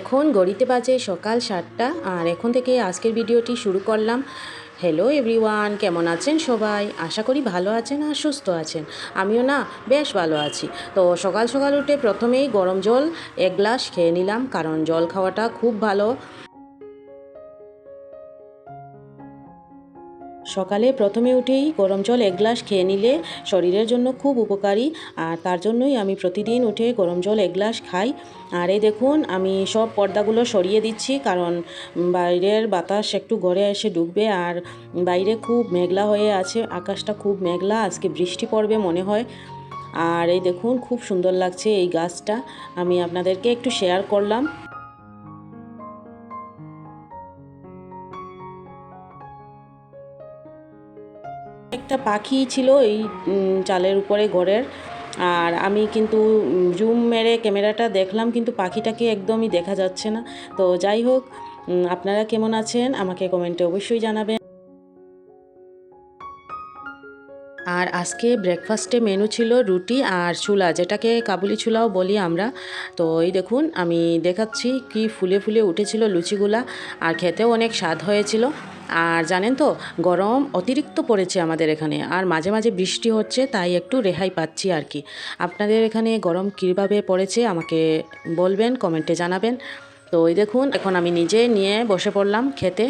এখন গড়িতে বাজে সকাল সাতটা, আর এখন থেকে আজকের ভিডিওটি শুরু করলাম। হ্যালো এভরিওয়ান কেমন আছেন সবাই? আশা করি ভালো আছেন আর সুস্থ আছেন। আমিও না, বেশ ভালো আছি। তো সকাল সকাল উঠে প্রথমেই গরম জল, এক গ্লাস খেয়ে নিলাম, কারণ জল খাওয়াটা খুব ভালো। সকালে প্রথমে উঠেই গরম জল এক গ্লাস খেয়ে নিলে শরীরের জন্য খুব উপকারী। আর তার জন্যই আমি প্রতিদিন উঠে গরম জল এক গ্লাস খাই। আর এই দেখুন, আমি সব পর্দাগুলো সরিয়ে দিচ্ছি, কারণ বাইরের বাতাস একটু ঘরে এসে ঢুকবে আর বাইরে খুব মেঘলা হয়ে আছে, আকাশটা খুব মেঘলা, আজকে বৃষ্টি পড়বে মনে হয়। আর এই দেখুন, খুব সুন্দর লাগছে এই গাছটা। আমি আপনাদেরকে একটু শেয়ার করলাম। একটা পাখি ছিল এই চালের উপরে ঘরের। আর আমি কিন্তু জুম মেরে ক্যামেরাটা দেখলাম, কিন্তু পাখিটাকে একদমই দেখা যাচ্ছে না। তো যাই হোক আপনারা কেমন আছেন? আমাকে কমেন্টে অবশ্যই জানাবেন। আর আজকে ব্রেকফাস্টে মেনু ছিল রুটি আর ছোলা যেটাকে কাবুলি ছোলাও বলি আমরা। তো এই দেখুন, আমি দেখাচ্ছি কি ফুলে ফুলে উঠেছিল লুচিগুলা আর খেতেও অনেক স্বাদ হয়েছিল। আর জানেন তো, গরম অতিরিক্ত পড়েছে আমাদের এখানে আর মাঝে মাঝে বৃষ্টি হচ্ছে, তাই একটু রেহাই পাচ্ছি আর কি। আপনাদের এখানে গরম কীভাবে পড়েছে আমাকে বলবেন কমেন্টে জানাবেন। তো ওই দেখুন, এখন আমি নিজে নিয়ে বসে পড়লাম খেতে।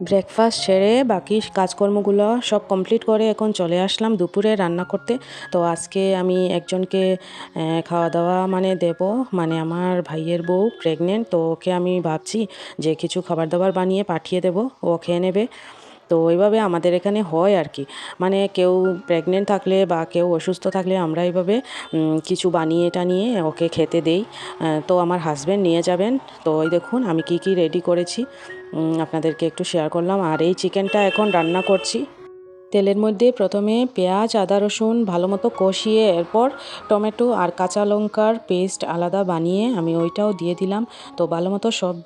ব্রেকফাস্ট সেরে বাকি কাজকর্মগুলো সব কমপ্লিট করে এখন চলে আসলাম দুপুরে রান্না করতে। তো আজকে আমি একজনকে খাওয়া দাওয়া মানে দেব। মানে আমার ভাইয়ের বউ প্রেগনেন্ট তো ওকে আমি ভাবছি যে কিছু খাবার দাবার বানিয়ে পাঠিয়ে দেব, ও খেয়ে নেবে। তো এইভাবে আমাদের এখানে হয় আর কি মানে কেউ প্রেগনেন্ট থাকলে বা কেউ অসুস্থ থাকলে আমরা এইভাবে কিছু বানিয়ে টানিয়ে ওকে খেতে দেই। তো আমার হাজব্যান্ড নিয়ে যাবেন। তো ওই দেখুন আমি কি কি রেডি করেছি। আপনাদেরকে একটু শেয়ার করলাম। আর এই চিকেনটা এখন রান্না করছি। তেলের মধ্যে প্রথমে পেঁয়াজ, আদা, রসুন ভালো মতো কষিয়ে এরপর টমেটো আর কাঁচা লঙ্কার পেস্ট আলাদা বানিয়ে আমি ওইটাও দিয়ে দিলাম। তো ভালো মতো সব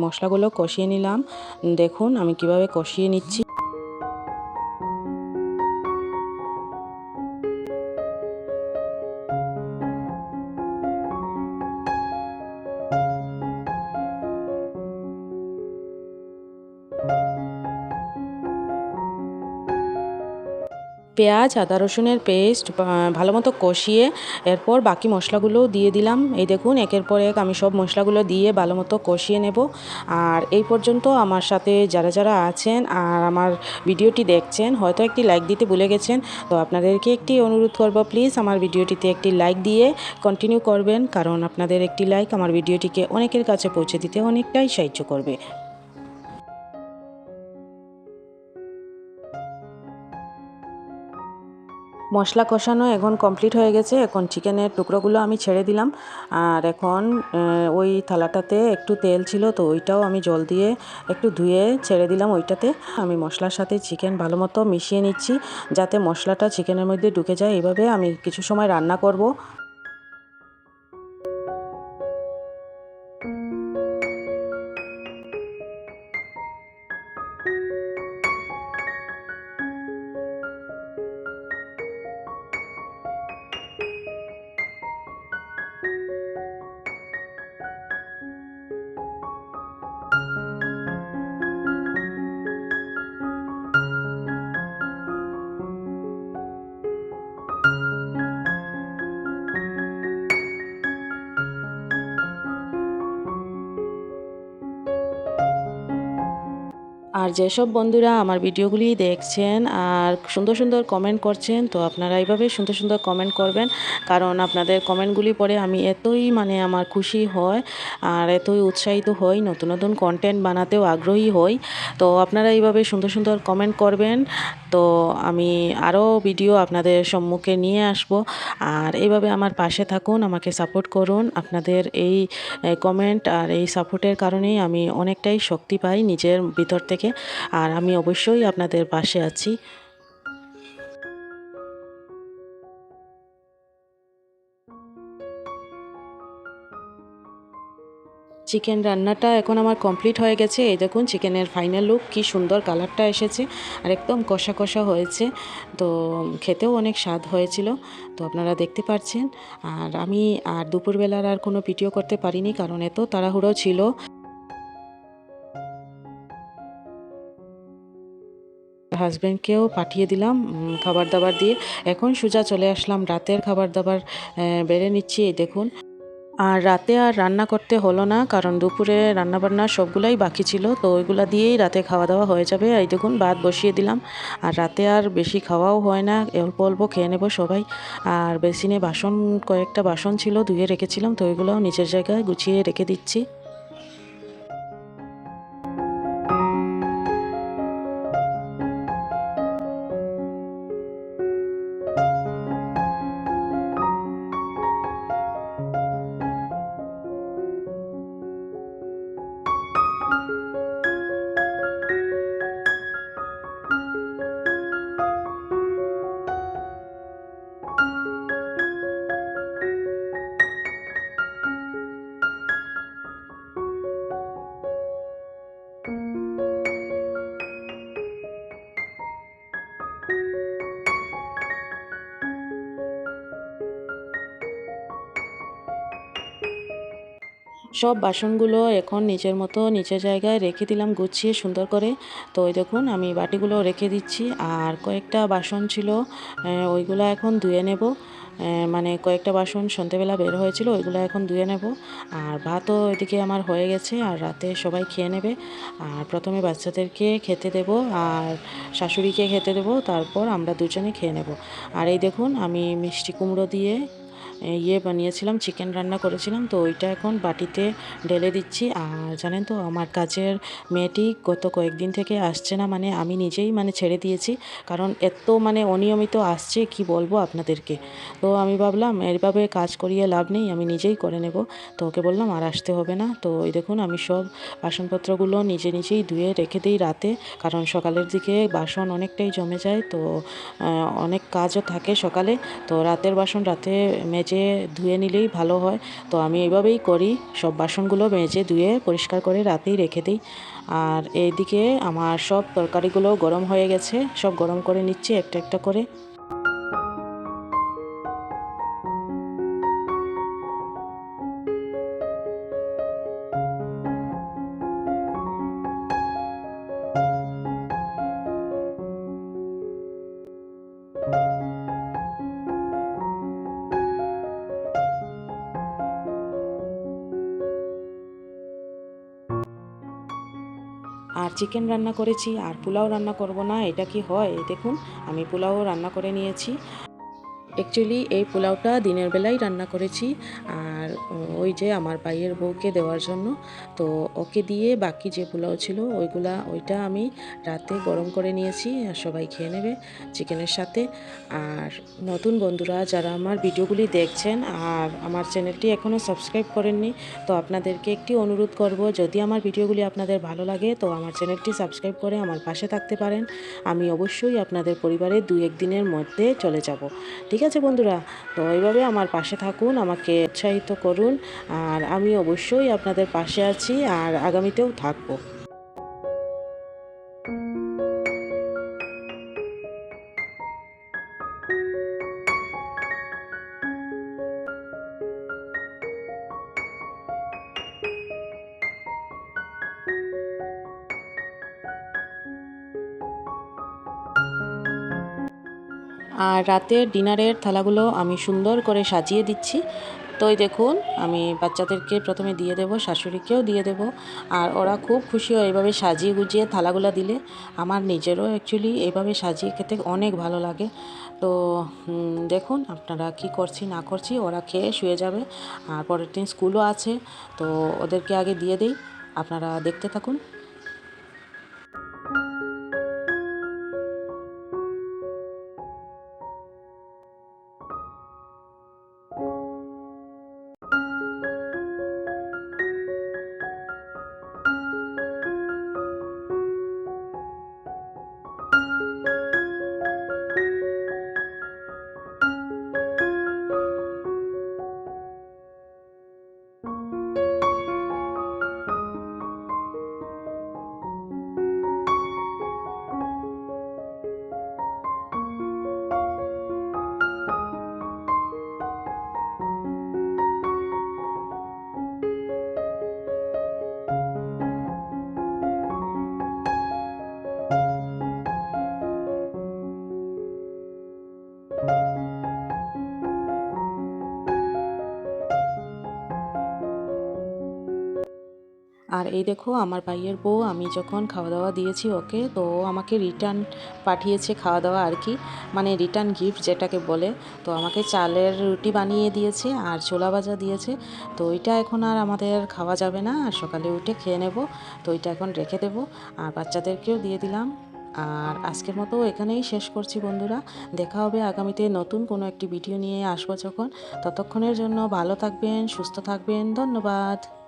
মশলাগুলো কষিয়ে নিলাম। দেখুন আমি কীভাবে কষিয়ে নিচ্ছি। পেঁয়াজ, আদা রসুনের পেস্ট ভালো মতো কষিয়ে এরপর বাকি মশলাগুলোও দিয়ে দিলাম। এই দেখুন, একের পর এক আমি সব মশলাগুলো দিয়ে ভালো মতো কষিয়ে নেব। আর এই পর্যন্ত আমার সাথে যারা যারা আছেন আর আমার ভিডিওটি দেখছেন, হয়তো একটি লাইক দিতে ভুলে গেছেন, তো আপনাদেরকে একটি অনুরোধ করব প্লিজ আমার ভিডিওটিতে একটি লাইক দিয়ে কন্টিনিউ করবেন, কারণ আপনাদের একটি লাইক আমার ভিডিওটিকে অনেকের কাছে পৌঁছে দিতে অনেকটাই সাহায্য করবে। মশলা কষানো এখন কমপ্লিট হয়ে গেছে। এখন চিকেনের টুকরোগুলো আমি ছেড়ে দিলাম। আর এখন ওই থালাটাতে একটু তেল ছিল, তো ওইটাও আমি জল দিয়ে একটু ধুয়ে ছেড়ে দিলাম ওইটাতে। আমি মশলার সাথে চিকেন ভালো মতো মিশিয়ে নিচ্ছি, যাতে মশলাটা চিকেনের মধ্যে ঢুকে যায়। এইভাবে আমি কিছু সময় রান্না করব। আর যেসব বন্ধুরা আমার ভিডিওগুলি দেখছেন আর সুন্দর সুন্দর কমেন্ট করছেন, তো আপনারা এইভাবে সুন্দর সুন্দর কমেন্ট করবেন। কারণ আপনাদের কমেন্টগুলি পড়ে আমি এতই মানে আমার খুশি হয় আর এতই উৎসাহিত হই, নতুন নতুন কন্টেন্ট বানাতেও আগ্রহী হই। তো আপনারা এইভাবে সুন্দর সুন্দর কমেন্ট করবেন, তো আমি আরও ভিডিও আপনাদের সম্মুখে নিয়ে আসব। আর এইভাবে আমার পাশে থাকুন, আমাকে সাপোর্ট করুন। আপনাদের এই কমেন্ট আর এই সাপোর্টের কারণেই আমি অনেকটাই শক্তি পাই নিজের ভিতর থেকে। আর আমি অবশ্যই আপনাদের পাশে আছি। চিকেন রান্নাটা এখন আমার কমপ্লিট হয়ে গেছে। এই দেখুন, চিকেনের ফাইনাল লুক কি সুন্দর কালারটা এসেছে আর একদম কষা কষা হয়েছে। তো খেতেও অনেক স্বাদ হয়েছিল, তো আপনারা দেখতে পাচ্ছেন আর আমি আর দুপুরবেলার আর কোনো ভিডিও করতে পারিনি, কারণ এত তাড়াহুড়ো ছিল। হাজব্যান্ডকেও পাঠিয়ে দিলাম খাবার দাবার দিয়ে। এখন সোজা চলে আসলাম, রাতের খাবার দাবার বেড়ে নিচ্ছি, এই দেখুন। আর রাতে আর রান্না করতে হলো না, কারণ দুপুরে রান্না বান্না সবগুলাই বাকি ছিল, তো ওইগুলা দিয়েই রাতে খাওয়া দাওয়া হয়ে যাবে। এই দেখুন, ভাত বসিয়ে দিলাম। আর রাতে আর বেশি খাওয়াও হয় না, অল্প অল্প খেয়ে নেব সবাই। আর বেসিনে বাসন, কয়েকটা বাসন ছিল, ধুয়ে রেখেছিলাম, তো ওইগুলোও নিচের জায়গায় গুছিয়ে রেখে দিচ্ছি। সব বাসনগুলো এখন নিচের মতো নিচের জায়গায় রেখে দিলাম, গুছিয়ে সুন্দর করে। তো ওই দেখুন, আমি বাটিগুলো রেখে দিচ্ছি। আর কয়েকটা বাসন ছিল ওইগুলো এখন ধুয়ে নেব। মানে কয়েকটা বাসন সন্ধ্যেবেলা বের হয়েছিল, ওইগুলো এখন ধুয়ে নেব। আর ভাতও এদিকে আমার হয়ে গেছে, আর রাতে সবাই খেয়ে নেবে। আর প্রথমে বাচ্চাদেরকে খেতে দেব, আর শাশুড়িকে খেতে দেব, তারপর আমরা দুজনে খেয়ে নেব। আর এই দেখুন, আমি মিষ্টি কুমড়ো দিয়ে ইয়ে বানিয়েছিলাম চিকেন রান্না করেছিলাম, তো ওইটা এখন বাটিতে ঢেলে দিচ্ছি। আর জানেন তো, আমার কাজের মেয়েটি গত কয়েকদিন থেকে আসছে না মানে আমি নিজেই মানে ছেড়ে দিয়েছি, কারণ এত মানে অনিয়মিত আসছে, কি বলব আপনাদেরকে। তো আমি ভাবলাম এভাবে কাজ করিয়ে লাভ নেই, আমি নিজেই করে নেব। তো ওকে বললাম, আর আসতে হবে না। তো ওই দেখুন, আমি সব বাসনপত্রগুলো নিজে নিজেই ধুয়ে রেখে দিই রাতে, কারণ সকালের দিকে বাসন অনেকটাই জমে যায়, তো অনেক কাজও থাকে সকালে। তো রাতের বাসন রাতে মেজে ধুয়ে নিলেই ভালো হয়। তো আমি এইভাবেই করি, সব বাসনগুলো মেজে ধুয়ে পরিষ্কার করে রাতেই রেখে দিই। আর এইদিকে আমার সব তরকারিগুলো গরম হয়ে গেছে, সব গরম করে নিচ্ছি একটা একটা করে। আর চিকেন রান্না করেছি, আর পোলাও রান্না করব না, এটা কি হয়? দেখুন, আমি পোলাও রান্না করে নিয়েছি। অ্যাকচুয়ালি এই পোলাওটা দিনের বেলায় রান্না করেছি আর ওই যে আমার ভাইয়ের বউকে দেওয়ার জন্য। তো ওকে দিয়ে বাকি যে পোলাও ছিল, ওইগুলা, ওইটা আমি রাতে গরম করে নিয়েছি, আর সবাই খেয়ে নেবে চিকেনের সাথে। আর নতুন বন্ধুরা, যারা আমার ভিডিওগুলি দেখছেন আর আমার চ্যানেলটি এখনও সাবস্ক্রাইব করেননি, তো আপনাদেরকে একটি অনুরোধ করব, যদি আমার ভিডিওগুলি আপনাদের ভালো লাগে, তো আমার চ্যানেলটি সাবস্ক্রাইব করে আমার পাশে থাকতে পারেন। আমি অবশ্যই আপনাদের পরিবারে দুই একদিনের মধ্যে চলে যাব। ঠিক আছে বন্ধুরা, তো এইভাবে আমার পাশে থাকুন, আমাকে উৎসাহিত করুন, আর আমি অবশ্যই আপনাদের পাশে আছি আর আগামীতেও থাকব। আর রাতের ডিনারের থালাগুলো আমি সুন্দর করে সাজিয়ে দিচ্ছি। তো এই দেখুন, আমি বাচ্চাদেরকে প্রথমে দিয়ে দেব, শাশুড়িকেও দিয়ে দেব। আর ওরা খুব খুশি হয় এইভাবে সাজিয়ে গুজিয়ে থালাগুলো দিলে। আমার নিজেরও অ্যাকচুয়ালি এইভাবে সাজিয়ে খেতে অনেক ভালো লাগে। তো দেখুন আপনারা কি করছি, না করছি, ওরা খেয়ে শুয়ে যাবে। আর পরের দিন স্কুলও আছে, তো ওদেরকে আগে দিয়ে দিই। আপনারা দেখতে থাকুন। আর এই দেখো, আমার ভাইয়ের বউ, আমি যখন খাওয়া দাওয়া দিয়েছি ওকে, তো আমাকে রিটার্ন পাঠিয়েছে খাওয়া দাওয়া আর কি মানে রিটার্ন গিফট যেটাকে বলে। তো আমাকে চালের রুটি বানিয়ে দিয়েছে আর ছোলা ভাজা দিয়েছে। তো ওইটা এখন আর আমাদের খাওয়া যাবে না, আর সকালে উঠে খেয়ে নেব। তো ওইটা এখন রেখে দেবো, আর বাচ্চাদেরকেও দিয়ে দিলাম। আর আজকের মতো এখানেই শেষ করছি বন্ধুরা। দেখা হবে আগামীতে নতুন কোনো একটি ভিডিও নিয়ে আসব যখন। ততক্ষণের জন্য ভালো থাকবেন, সুস্থ থাকবেন, ধন্যবাদ।